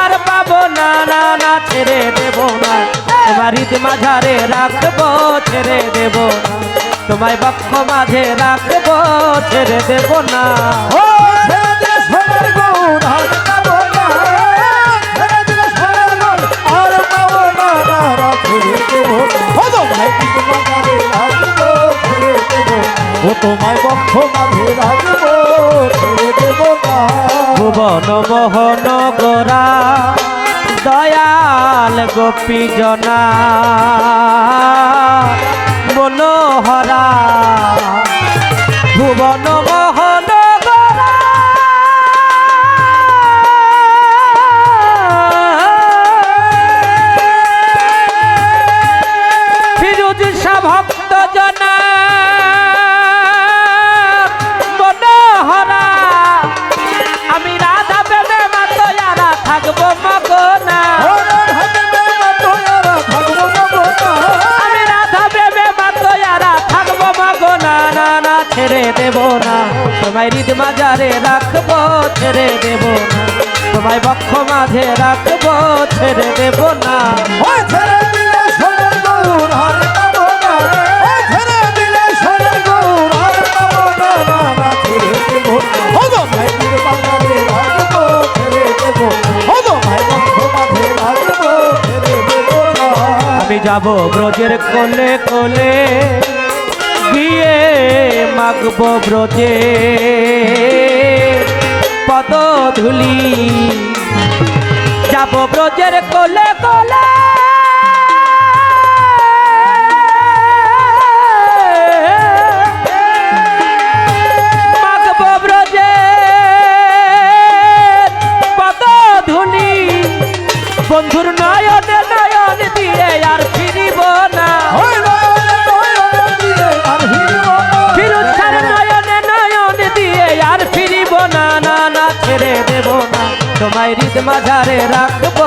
আর পাবো না না না, ছেড়ে দেব না। তোমার মাঝারে রাখব, ছেড়ে দেব না। তোমায় বক্ষ মাঝে রাখব, ছেড়ে দেব না। ভুবন মোহন গোরা দয়াল গোপী জনা। মনোহরা ভুবন মোহন গোরা। ফিরুজ জনা। ছেড়ে দেব না। তোমায় হৃদ মাজারে রাখব ছেড়ে দেব না। তোমায় বক্ষ মাঝে রাখব ছেড়ে দেব না। ছেড়ে দিলে সোনার গৌর আর পাবো না ও ছেড়ে দিলে সোনার গৌর আর পাবো না না না ছেড়ে দেবো না। ও গো ভাই পীর বাজারে রাখব ছেড়ে দেবো না। ও গো ভাই বক্ষ মাঝে রাখব ছেড়ে দেবো না। আমি যাব ব্রজের কোলে কোলে। গিয়ে মাগব ব্রজে। পদ ধুলি যাব ব্রজের কোলে কোলে। বন্ধুর নয়ন তোমায় হৃদ মাঝারে রাখব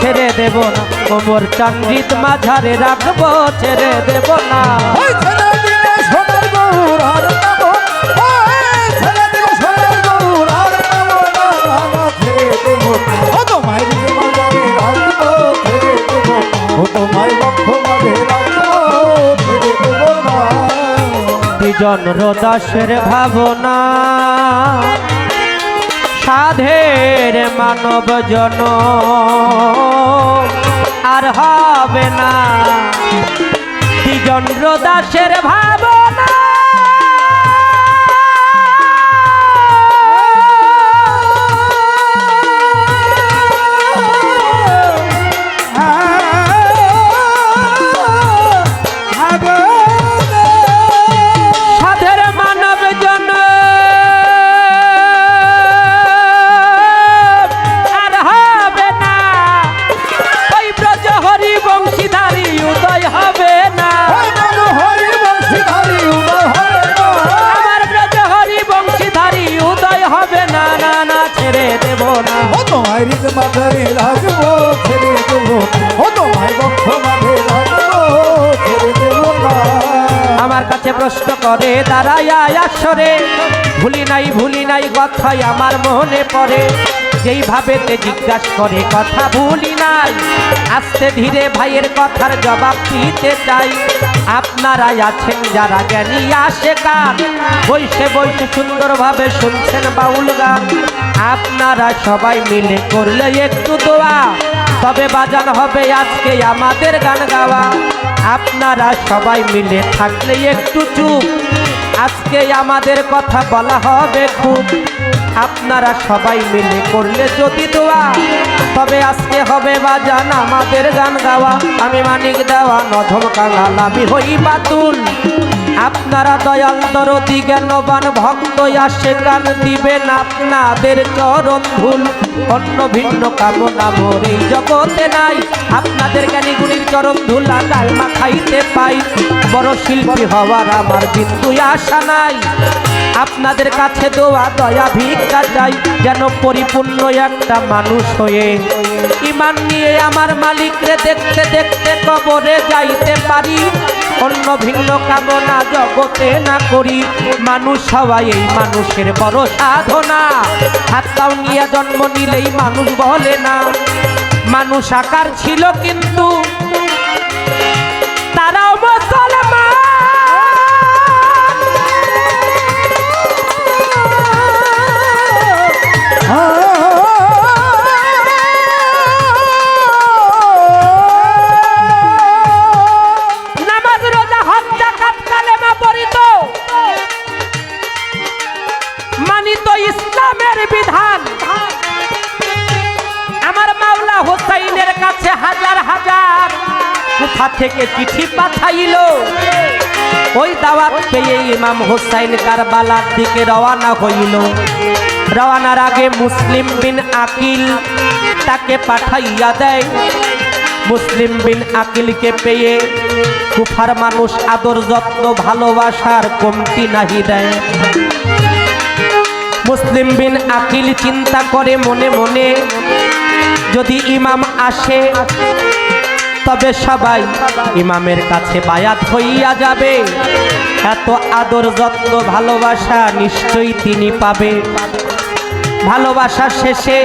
ছেড়ে দেব না। কোমর চাঙ্গিত মাঝারে রাখব ছেড়ে দেব না। ওই ছেড়ে দিলে সোনার গৌর আর পাবো ওই ছেড়ে দিলে সোনার গৌর আর পাবো না। না না ছেড়ে দেবো না। ও তোমায় দিলে মাঝারে রাখব ছেড়ে দেবো না। ও তোমায় বক্ষ মাঝে রাখব ছেড়ে দেবো না। দ্বিজন রদাসের ভাবনা। সাধের মানব জন আর হবে না। দ্বিজন দাসের ভাবনা ছেড়ে ও বক্ষ মাঝে ছেড়ে আমার কাছে প্রশ্ন করে দাঁড়ায় আসরে। ভুলি নাই ভুলি নাই, কথাই আমার মনে পড়ে। যেইভাবে তে জিজ্ঞাসা করে, কথা ভুলি নাই? আস্তে ধীরে ভাইয়ের কথার জবাব দিতে চাই। আপনারা আছেন যারা জ্ঞানী আসে গান বৈশে বৈশে সুন্দরভাবে শুনছেন বাউল গান। আপনারা সবাই মিলে করলে একটু দোয়া। তবে বাজান হবে আজকে আমাদের গান গাওয়া। আপনারা সবাই মিলে থাকলে একটু চুপ। আজকে আমাদের কথা বলা হবে খুব। আপনারা সবাই মিলে করলে যদি দোয়া, তবে আজকে হবে বা বাজান আমাদের গান গাওয়া। আমি মানিক দেওয়া, নধম কাঙাল, আমি হই বাতুল। আপনারা দয়াল দরদি জ্ঞানবান ভক্ত আসে গান দিবেন আপনাদের চরণ ধুল। অন্য ভিন্ন কামনা মোর এই জগতে নাই। আপনাদের জ্ঞানী গুণীর চরণ ধুলা গাল মাখাইতে পাই। বড় শিল্পী হওয়ার আমার বিন্দু আশা নাই। আপনাদের কাছে দোয়া, দয়া, ভিক্ষা চাই, যেন পরিপূর্ণ একটা মানুষ হয়ে। ইমান নিয়ে আমার মালিকরে দেখতে দেখতে কবরে যাইতে পারি। অন্য ভিন্ন কামনা জগতে না করি। মানুষ সবাই এই মানুষের বড় সাধনা। হাত পাও নিয়ে জন্ম নিলেই মানুষ বলে না। মানুষ আকার ছিল কিন্তু তারা মুসলমান থেকে চিঠি পাঠাইল। ওই দাওয়াত পেয়ে ইমাম হোসাইন কারবালার দিকে রওনা হইল। রওনার আগে মুসলিম বিন আকিল তাকে পাঠাইয়া দেয়। মুসলিম বিন আকিলকে পেয়ে কুফার মানুষ আদর যত্ন, ভালোবাসার কমতি নাহি দেয়। মুসলিম বিন আকিল চিন্তা করে মনে মনে, যদি ইমাম আসে তবে সবাই। ইমামের কাছে বায়াত হইয়া যাবে। এত আদর, যত্ন, ভালোবাসা নিশ্চয়ই তিনি পাবে। ভালোবাসা শেষে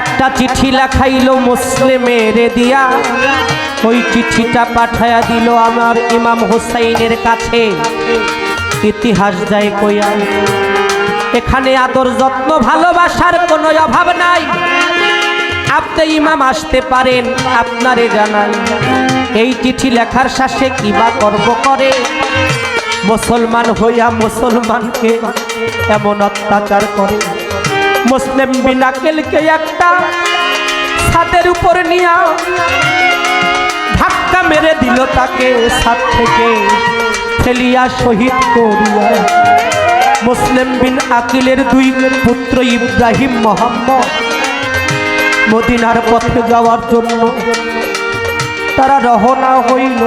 একটা চিঠি লেখাইল মুসলিমের দিয়া ওই চিঠিটা পাঠায়া দিল আমার ইমাম হুসাইনের কাছে। ইতিহাস যায় কইয়া, এখানে আদর, যত্ন, ভালোবাসার কোনো অভাব নাই। আপনি ইমাম আসতে পারেন, আপনারে জানাই। এই চিঠি লেখার শেষে কিবা কর্ম করে? মুসলমান হইয়া মুসলমানকে এমন অত্যাচার করে। মুসলিম বিনাকেলকে একটা ছাদের উপর নিয়া ধাক্কা মেরে দিল তাকে ছাদ থেকে, ফেলিয়া শহীদ করিয়া। মুসলিম বিন আকিলের দুই পুত্র ইব্রাহিম মোহাম্মদ মদিনার পথে যাওয়ার জন্য। তারা রহনা হইল।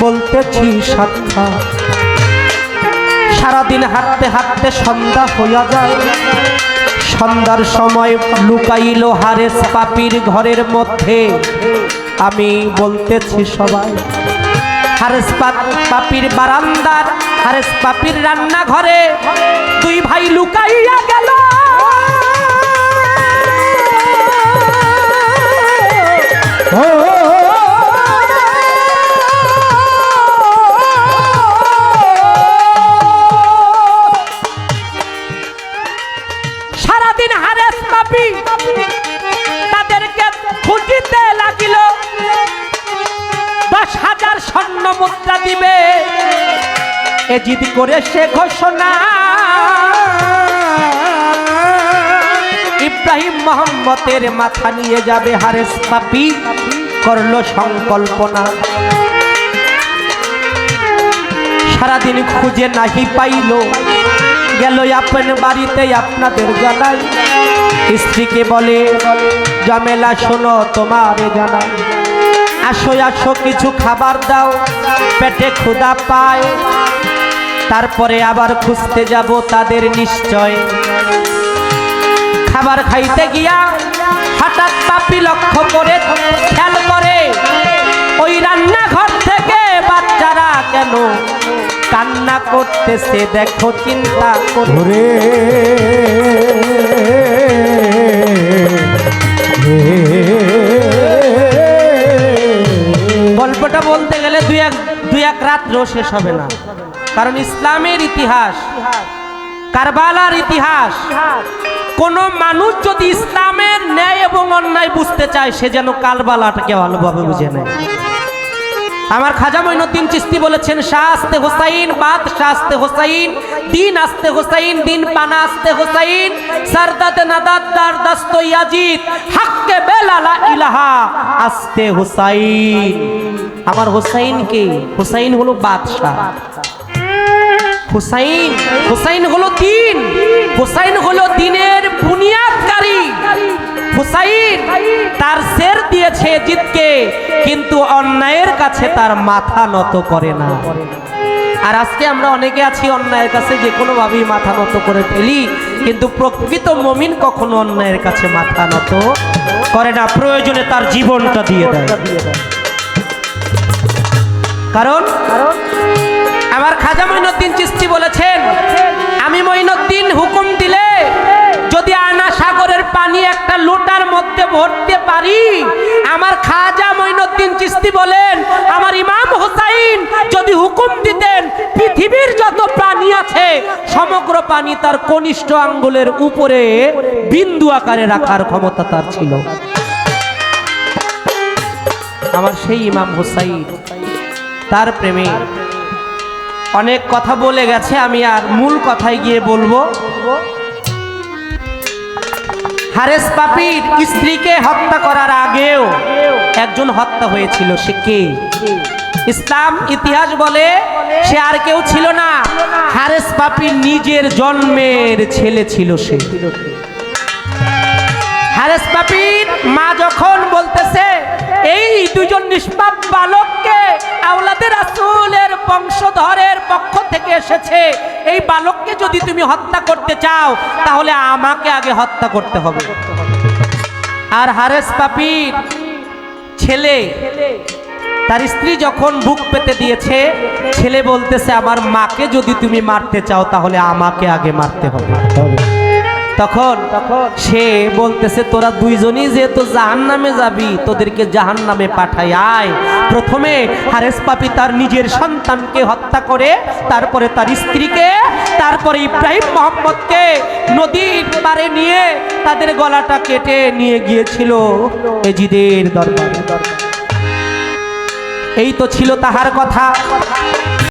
বলতেছি সাক্ষাৎ সারাদিন হাঁটতে হাঁটতে সন্ধ্যা হইয়া যায়। সন্ধ্যার সময় লুকাইল হারেস পাপির ঘরের মধ্যে। আমি বলতেছি সবাই, হারেস পাপির বারান্দার, হারেস পাপির রান্নাঘরে দুই ভাই লুকাইয়া গেল। এ করে সে ঘোষণা। ইব্রাহিম মোহাম্মতের মাথা নিয়ে যাবে হারেস পাপি, করল সংকল্পনা। সারাদিন খুঁজে নাহি পাইল, গেল আপন বাড়িতে আপনাদের জানাই। স্ত্রীকে বলে, জমেলা শোনো, তোমার জানাই। আসো আসো, কিছু খাবার দাও, পেটে ক্ষুদা পায়। তারপরে আবার খুঁজতে যাব তাদের নিশ্চয়। খাবার খাইতে গিয়া হঠাৎ পাপি লক্ষ্য করে খেয়াল করে ওই রান্নাঘর থেকে বাচ্চারা কেন কান্না করতেছে? দেখো চিন্তা করে। গল্পটা বলতে গেলে দুই এক দুই এক রাত্রেও শেষ হবে না। কারণ ইসলামের ইতিহাস, কারবালার ইতিহাস। কোন মানুষ যদি ইসলামের ন্যায় এবং অন্যায় বুঝতে চায়, সে যেন কারবালাটাকে ভালোভাবে বুঝে নেয়। আমার খাজা মঈনুদ্দিন চিস্তি বলেছেন, শাহ আস্তে হোসাইন, বাদ শাহ আস্তে হোসাইন, দিন আস্তে হোসাইন, দিন পানা আস্তে হোসাইন সারদাতে নাদাত দার দাস্ত ইয়াজিদ, হাক্কে বেলালা ইলাহা আস্তে হোসাইন। আমার হোসাইন কে? হোসাইন হলো বাদশাহ। হুসাইন হুসাইন হলো দিন। হুসাইন হলো দিনের বুনিয়াদকারী। হুসাইন তার শের দিয়েছে জিতকে, কিন্তু অন্যায়ের কাছে তার মাথা নত করে না। আর আজকে আমরা অনেকে আছি অন্যায়ের কাছে, যে কোনোভাবেই মাথা নত করে ফেলি, কিন্তু প্রকৃত মমিন কখনো অন্যায়ের কাছে মাথা নত করে না, প্রয়োজনে তার জীবনটা দিয়ে দেয়। কারণ কারণ আমার খাজা মঈনুদ্দিন চিস্তি বলেছেন, আমি মঈনুদ্দিন হুকুম দিলে যদি আনা সাগরের পানি একটা লোটার মধ্যে ভরতে পারি। আমার খাজা মঈনুদ্দিন চিস্তি বলেন, আমার ইমাম হোসাইন যদি হুকুম দিতেন, পৃথিবীর যত প্রাণী আছে, সমগ্র পানি তার কনিষ্ঠ আঙ্গুলের উপরে বিন্দু আকারে রাখার ক্ষমতা তার ছিল। আমার সেই ইমাম হোসাইন, তার প্রেমে অনেক কথা বলে গেছে, আমি আর মূল কথায় গিয়ে বলব। হারেস পাপির স্ত্রীকে হত্যা করার আগেও একজন হত্যা হয়েছিল, সে কে? ইসলাম ইতিহাস বলে সে আর কেউ ছিল না। হারেস পাপির নিজের জন্মের ছেলে ছিল সে। হারেস পাপির মা যখন বলতেছে, এই দুজন নিষ্পাপ বালককে বংশধরের পক্ষ থেকে এসেছে। এই বালককে যদি তুমি হত্যা করতে চাও, তাহলে আমাকে আগে হত্যা করতে হবে। আর হারেস পাপির ছেলে, তার স্ত্রী যখন বুক পেতে দিয়েছে, ছেলে বলতেছে, আমার মাকে যদি তুমি মারতে চাও, তাহলে আমাকে আগে মারতে হবে। তখন সে বলতেছে তোরা দুইজনই যেহেতু জাহান নামে যাবি তোদেরকে জাহান নামে পাঠাই আয়। প্রথমে হারেস পাপি তার নিজের সন্তানকে হত্যা করে তারপরে তার স্ত্রীকে তারপরে ইব্রাহিম মোহাম্মদকে নদীর পারে নিয়ে তাদের গলাটা কেটে নিয়ে গিয়েছিল এজিদের দরবারে। এই তো ছিল তাহার কথা।